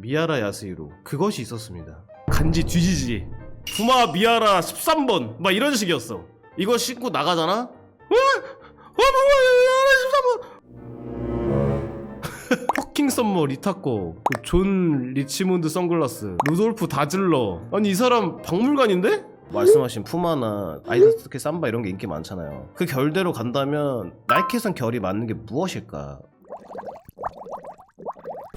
미아라 야스히로 그것이 있었습니다. 간지 뒤지지. 부마 미아라 13번 막 이런 식이었어. 이거 신고 나가잖아. 와, 와 부마 미아라 13번. 퍼킹 썸머 리타코 그존 리치몬드 선글라스 루돌프 다즐러 아니 이 사람 박물관인데? 말씀하신 푸마나 아이스스케 삼바 이런 게 인기 많잖아요 그 결대로 간다면 나이키에선 결이 맞는 게 무엇일까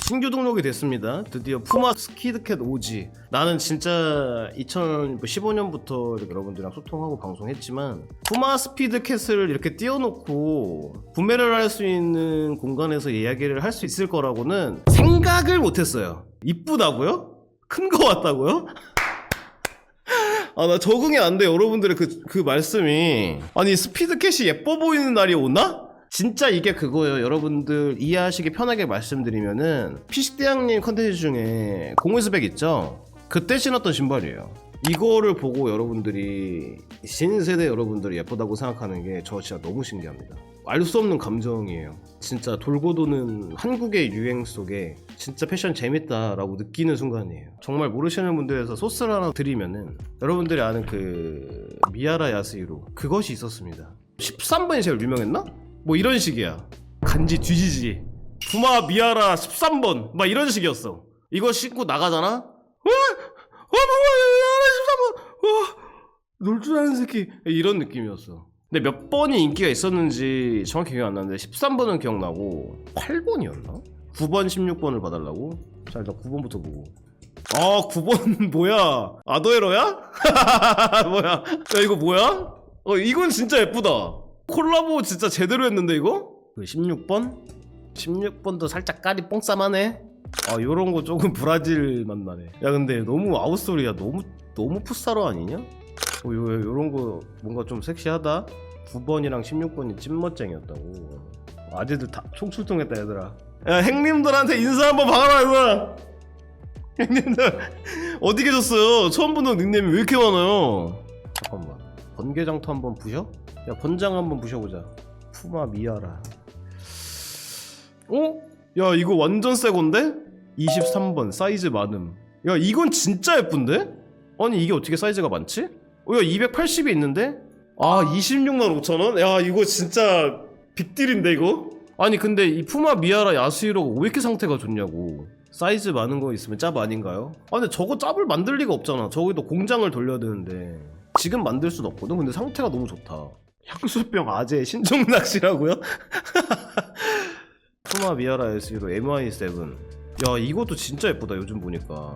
신규 등록이 됐습니다. 드디어 푸마 스키드캣 오지. 나는 진짜 2015년부터 여러분들이랑 소통하고 방송했지만 푸마 스피드캣을 이렇게 띄워놓고 구매를 할 수 있는 공간에서 이야기를 할 수 있을 거라고는 생각을 못했어요. 이쁘다고요? 큰 거 같다고요? 아 나 적응이 안 돼. 여러분들의 그, 그 말씀이 아니 스피드캣이 예뻐 보이는 날이 오나? 진짜 이게 그거예요. 여러분들 이해하시기 편하게 말씀드리면은 피식대왕님 컨텐츠 중에 공을스백 있죠? 그때 신었던 신발이에요. 이거를 보고 여러분들이 신세대 여러분들이 예쁘다고 생각하는 게 저 진짜 너무 신기합니다. 알 수 없는 감정이에요. 진짜 돌고 도는 한국의 유행 속에 진짜 패션 재밌다라고 느끼는 순간이에요. 정말 모르시는 분들에서 소스를 하나 드리면은 여러분들이 아는 그 미아라 야스히로 그것이 있었습니다. 13번이 제일 유명했나? 뭐 이런 식이야. 간지 뒤지지. 부마 미아라 13번 막 이런 식이었어. 이거 신고 나가잖아. 와, 와 부마 미아라 13번. 와, 놀줄 아는 새끼 이런 느낌이었어. 근데 몇 번이 인기가 있었는지 정확히 기억 안 나는데 13번은 기억나고 8번이었나? 9번, 16번을 봐달라고? 자 일단 9번부터 보고. 아 9번 뭐야? 아더에러야? 뭐야? 야 이거 뭐야? 어 이건 진짜 예쁘다. 콜라보 진짜 제대로 했는데 이거? 그 16번? 16번도 살짝 깔이 뽕쌈하네. 아 요런 거 조금 브라질 맛 나네. 야 근데 너무 아웃소리야. 너무 너무 풋사로 아니냐? 어, 요, 요런 거 뭔가 좀 섹시하다. 9번이랑 16번이 찐멋쟁이였다고. 아재들 다 총출동했다 얘들아. 야 행님들한테 인사 한번 박아라 얘들아. 행님들 어디 계셨어요? 처음 보는 닉네임이 왜 이렇게 많아요? 잠깐만. 번개장터 한번 부셔? 야 번장 한번 부셔보자. 푸마 미아라. 어? 야 이거 완전 새 건데? 23번 사이즈 많음. 야 이건 진짜 예쁜데? 아니 이게 어떻게 사이즈가 많지? 어, 야 280이 있는데? 아 26만 5천원? 야 이거 진짜 빅딜인데 이거? 아니 근데 이 푸마 미아라 야스히로가 왜 이렇게 상태가 좋냐고 사이즈 많은 거 있으면 짭 아닌가요? 아 근데 저거 짭을 만들 리가 없잖아 저기도 공장을 돌려야 되는데 지금 만들 순 없거든 근데 상태가 너무 좋다 향수병 아재 신종 낚시라고요? 푸마 미아라 야스히로 MI7 야 이것도 진짜 예쁘다 요즘 보니까.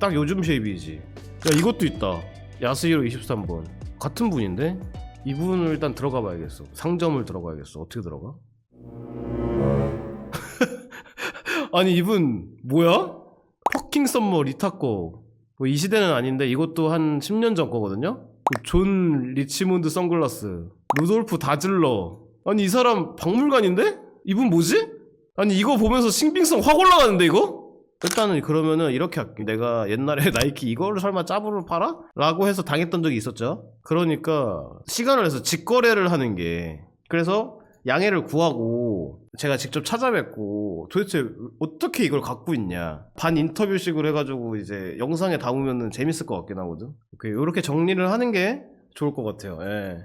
딱 요즘 쉐입이지. 야 이것도 있다. 야스히로 23번. 같은 분인데? 이분을 일단 들어가 봐야겠어. 상점을 들어가야겠어. 어떻게 들어가? 아니 이분 뭐야? 퍼킹 썸머 리타코 뭐 이 시대는 아닌데 이것도 한 10년 전 거거든요? 그 존 리치몬드 선글라스 루돌프 다즐러 아니 이 사람 박물관인데? 이분 뭐지? 아니 이거 보면서 신빙성 확 올라가는데 이거? 일단은 그러면은 이렇게 할게 내가 옛날에 나이키 이거를 설마 짭으로 팔아? 라고 해서 당했던 적이 있었죠 그러니까 시간을 내서 직거래를 하는 게 그래서 양해를 구하고 제가 직접 찾아뵙고 도대체 어떻게 이걸 갖고 있냐. 반 인터뷰식으로 해가지고 이제 영상에 담으면 재밌을 것 같긴 하거든. 이렇게 정리를 하는 게 좋을 것 같아요. 예.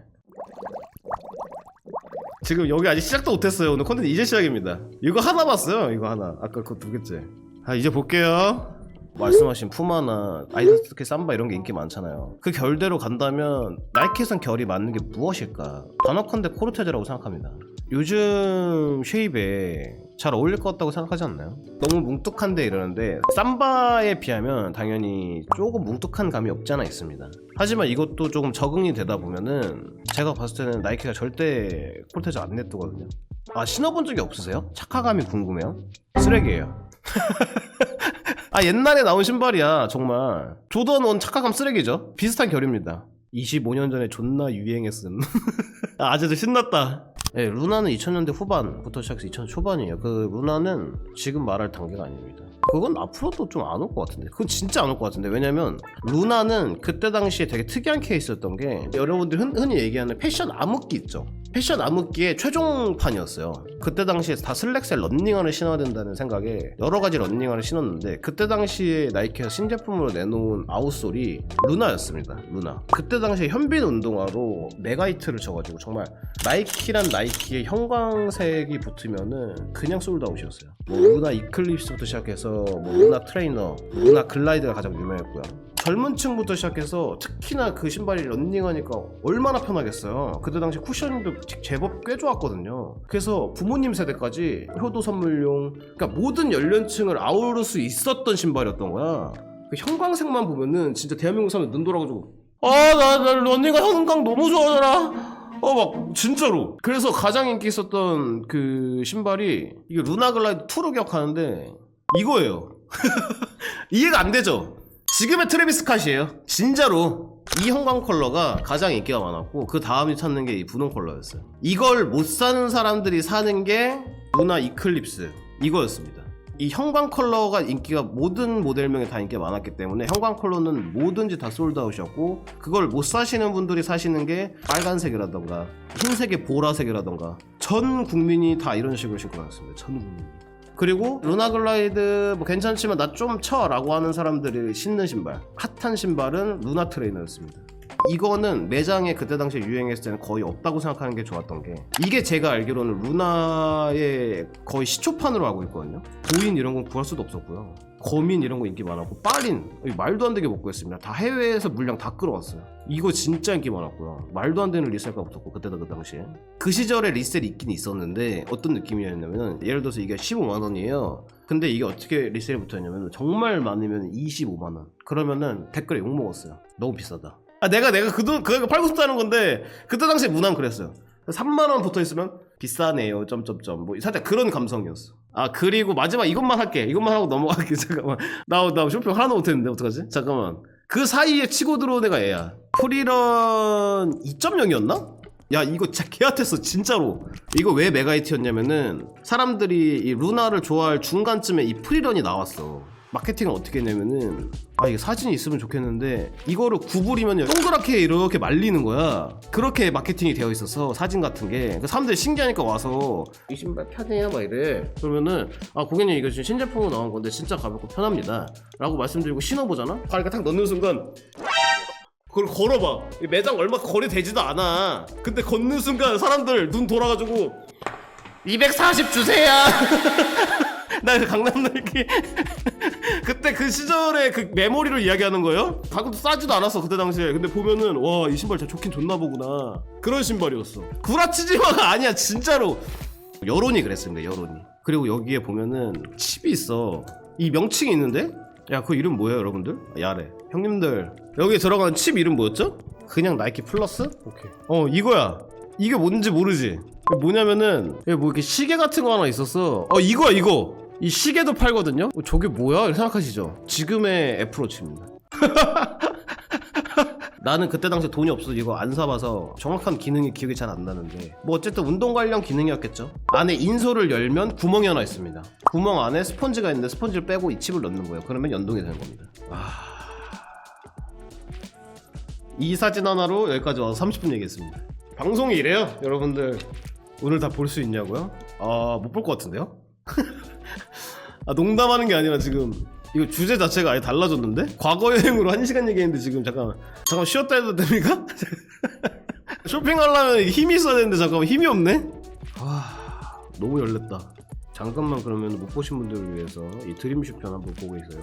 지금 여기 아직 시작도 못했어요. 오늘 콘텐츠 이제 시작입니다. 이거 하나 봤어요. 이거 하나. 아까 그거 두 개째. 아 이제 볼게요. 말씀하신 푸마나 아이스스케 삼바 이런 게 인기 많잖아요. 그 결대로 간다면 나이키에선 결이 맞는 게 무엇일까? 단어컨대 코르테즈라고 생각합니다 요즘 쉐입에 잘 어울릴 것 같다고 생각하지 않나요? 너무 뭉툭한데 이러는데 삼바에 비하면 당연히 조금 뭉툭한 감이 없지 않아 있습니다. 하지만 이것도 조금 적응이 되다 보면은 제가 봤을 때는 나이키가 절대 코르테즈 안 냈거든요. 아 신어본 적이 없으세요? 착화감이 궁금해요? 쓰레기예요. 아 옛날에 나온 신발이야 정말. 조던 원 착화감 쓰레기죠? 비슷한 결입니다. 25년 전에 존나 유행했음. 아, 아재들 신났다 네, 루나는 2000년대 후반부터 시작해서 2000년 초반이에요. 그 루나는 지금 말할 단계가 아닙니다. 그건 앞으로도 좀 안 올 것 같은데. 그건 진짜 안 올 것 같은데. 왜냐면 루나는 그때 당시에 되게 특이한 케이스였던 게 여러분들 흔, 흔히 얘기하는 패션 암흑기 있죠 패션 암흑기의 최종판이었어요. 그때 당시에 다 슬랙스에 런닝화를 신어야 된다는 생각에 여러 가지 런닝화를 신었는데 그때 당시에 나이키가 신제품으로 내놓은 아웃솔이 루나였습니다. 루나. 그때 당시에 현빈 운동화로 메가이트를 쳐가지고 정말 나이키란 나이키의 형광색이 붙으면은 그냥 솔드아웃이었어요. 뭐 루나 이클립스부터 시작해서 뭐 루나 트레이너, 루나 글라이드가 가장 유명했고요. 젊은 층부터 시작해서 특히나 그 신발이 런닝하니까 얼마나 편하겠어요. 그때 당시 쿠션도 제법 꽤 좋았거든요. 그래서 부모님 세대까지 효도 선물용, 그러니까 모든 연령층을 아우를 수 있었던 신발이었던 거야. 그 형광색만 보면은 진짜 대한민국 사람들 눈 돌아가지고 아나 나 런닝화 형광 너무 좋아하잖아. 어막 진짜로. 그래서 가장 인기 있었던 그 신발이 이게 루나 글라이드 2로 기억하는데 이거예요. 이해가 안 되죠? 지금의 트래비스 컷이에요. 진짜로. 이 형광 컬러가 가장 인기가 많았고 그 다음에 찾는 게 이 분홍 컬러였어요. 이걸 못 사는 사람들이 사는 게 루나 이클립스 이거였습니다. 이 형광 컬러가 인기가 모든 모델명에 다 인기가 많았기 때문에 형광 컬러는 뭐든지 다 솔드아웃이었고 그걸 못 사시는 분들이 사시는 게 빨간색이라던가 흰색의 보라색이라던가 전 국민이 다 이런 식으로 신고 다녔습니다. 전 국민이. 그리고 루나 글라이드 뭐 괜찮지만 나 좀 쳐라고 하는 사람들이 신는 신발. 핫한 신발은 루나 트레이너였습니다 이거는 매장에 그때 당시에 유행했을 때는 거의 없다고 생각하는 게 좋았던 게 이게 제가 알기로는 루나의 거의 시초판으로 알고 있거든요. 보인 이런 건 구할 수도 없었고요. 거민 이런 거 인기 많았고 이거 말도 안 되게 못 구했습니다. 다 해외에서 물량 다 끌어왔어요. 이거 진짜 인기 많았고요. 말도 안 되는 리셀가 붙었고 그때도 그 당시에. 그 시절에 리셀이 있긴 있었는데 어떤 느낌이었냐면은 예를 들어서 이게 15만 원이에요. 근데 이게 어떻게 리셀이 붙었냐면 정말 많으면 25만 원. 그러면은 댓글에 욕 먹었어요. 너무 비싸다 아 내가 내가 그돈 그거 팔고 싶다는 건데 그때 당시에 문화는 그랬어요. 3만 원 붙어 있으면 비싸네요 점점점. 뭐 살짝 그런 감성이었어. 아 그리고 마지막 이것만 할게. 이것만 하고 넘어갈게. 잠깐만. 나, 나 쇼핑 하나도 못했는데 어떡하지? 잠깐만. 그 사이에 치고 들어온 애가 얘야. 프리런 2.0이었나? 야 이거 진짜 개핫했어 진짜로. 이거 왜 메가히트였냐면은 사람들이 이 루나를 좋아할 중간쯤에 이 프리런이 나왔어 마케팅을 어떻게 했냐면은 아 이게 사진이 있으면 좋겠는데 이거를 구부리면 동그랗게 이렇게 말리는 거야. 그렇게 마케팅이 되어 있어서 사진 같은 게. 그 사람들이 신기하니까 와서. 이 신발 편해요 막 이래. 그러면은 아 고객님 이거 지금 신제품으로 나온 건데 진짜 가볍고 편합니다. 라고 말씀드리고 신어보잖아? 가니까 딱 넣는 순간 그걸 걸어봐. 이 매장 얼마 거리 되지도 않아. 근데 걷는 순간 사람들 눈 돌아가지고 240 주세요. 나그 강남 날기 그때 그 시절의 그 메모리를 이야기하는 거예요. 가격도 싸지도 않았어 그때 당시에. 근데 보면은 와 이 신발 진짜 좋긴 좋나 보구나. 그런 신발이었어. 구라치지마가 아니야 진짜로. 여론이 그랬습니다 여론이. 그리고 여기에 보면은 칩이 있어. 이 명칭이 있는데 야, 그 이름 뭐예요, 여러분들? 야래. 형님들, 여기 들어가는 칩 이름 뭐였죠? 그냥 나이키 플러스? 오케이. 어, 이거야. 이게 뭔지 모르지? 뭐냐면은, 뭐 이렇게 시계 같은 거 하나 있었어. 어, 이거야, 이거. 이 시계도 팔거든요? 어, 저게 뭐야? 생각하시죠? 지금의 애플워치입니다. 나는 그때 당시 돈이 없어서 이거 안 사봐서 정확한 기능이 기억이 잘 안 나는데 뭐 어쨌든 운동 관련 기능이었겠죠 안에 인솔을 열면 구멍이 하나 있습니다 구멍 안에 스펀지가 있는데 스펀지를 빼고 이 칩을 넣는 거예요 그러면 연동이 되는 겁니다 아... 이 사진 하나로 여기까지 와서 30분 얘기했습니다 방송이 이래요 여러분들 오늘 다 볼 수 있냐고요? 아못 볼 것 같은데요? 아 농담하는 게 아니라 지금 이거 주제 자체가 아예 달라졌는데? 과거 여행으로 한 시간 얘기했는데 지금 잠깐 잠깐 쉬었다 해도 됩니까? 쇼핑하려면 힘이 있어야 되는데 잠깐만 힘이 없네? 아 너무 열렸다 잠깐만 그러면 못 보신 분들을 위해서 이 드림 쇼 편 한번 보고 있어요